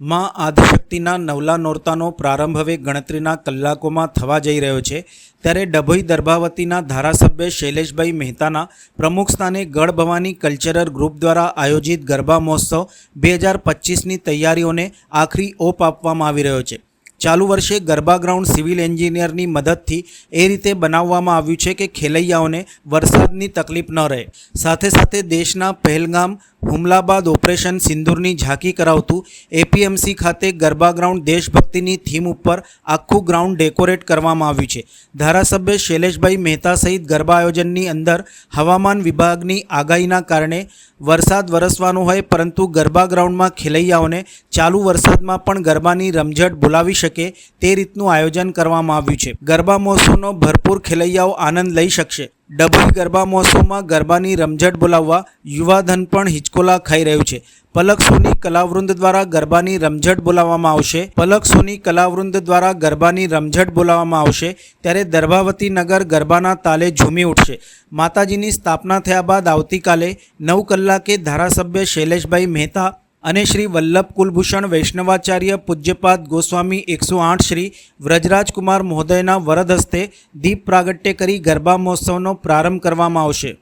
માં આદિશક્તિના નવલા નોરતાનો પ્રારંભ હવે ગણતરીના કલાકોમાં થવા જઈ રહ્યો છે. ત્યારે ડભોઈ દર્ભાવતીના ધારાસભ્ય શૈલેષભાઈ મહેતાના પ્રમુખ સ્થાને ગઢ ભવાની કલ્ચરલ ગ્રુપ દ્વારા આયોજિત ગરબા મહોત્સવ બે હજાર પચીસની તૈયારીઓને આખરી ઓપ આપવામાં આવી રહ્યો છે. ચાલુ વર્ષે ગરબા ગ્રાઉન્ડ સિવિલ એન્જિનિયરની મદદથી એ રીતે બનાવવામાં આવ્યું છે કે ખેલૈયાઓને વરસાદની તકલીફ ન રહે. સાથે સાથે દેશના પહેલગામ હુમલા બાદ ઓપરેશન સિંદૂરની ઝાંકી કરાવતું એપીએમસી ખાતે ગરબા ગ્રાઉન્ડ દેશભક્તિની થીમ ઉપર આખું ગ્રાઉન્ડ ડેકોરેટ કરવામાં આવ્યું છે. ધારાસભ્ય શૈલેષભાઈ મહેતા સહિત ગરબા આયોજનની અંદર હવામાન વિભાગની આગાહીના કારણે વરસાદ વરસવાનો હોય પરંતુ ગરબા ગ્રાઉન્ડમાં ખેલૈયાઓને ચાલુ વરસાદમાં પણ ગરબાની રમઝટ બોલાવી શકે તે રીતનું આયોજન કરવામાં આવ્યું છે. ગરબા મહોત્સવનો ભરપૂર ખેલૈયાઓ આનંદ લઈ શકશે. ડભોઈ ગરબા મહોત્સવમાં ગરબાની રમઝટ બોલાવવા યુવાધન પણ હિચકોલા ખાઈ રહ્યું છે. પલક સોની કલાવૃંદ દ્વારા ગરબાની રમઝટ બોલાવવામાં આવશે. પલક સોની કલાવૃંદ દ્વારા ગરબાની રમઝટ બોલાવવામાં આવશે ત્યારે દર્ભાવતી નગર ગરબાના તાલે ઝૂમી ઉઠશે. માતાજીની સ્થાપના થયા બાદ આવતીકાલે નવ કલાકે ધારાસભ્ય શૈલેષભાઈ મહેતા અને શ્રી વલ્લભ કુલભૂષણ વૈષ્ણવાચાર્ય પૂજ્યપાદ ગોસ્વામી એકસો આઠ શ્રી વ્રજરાજકુમાર મહોદયના વરદ હસ્તે દીપ પ્રાગટ્ય કરી ગરબા મહોત્સવનો પ્રારંભ કરવામાં આવશે.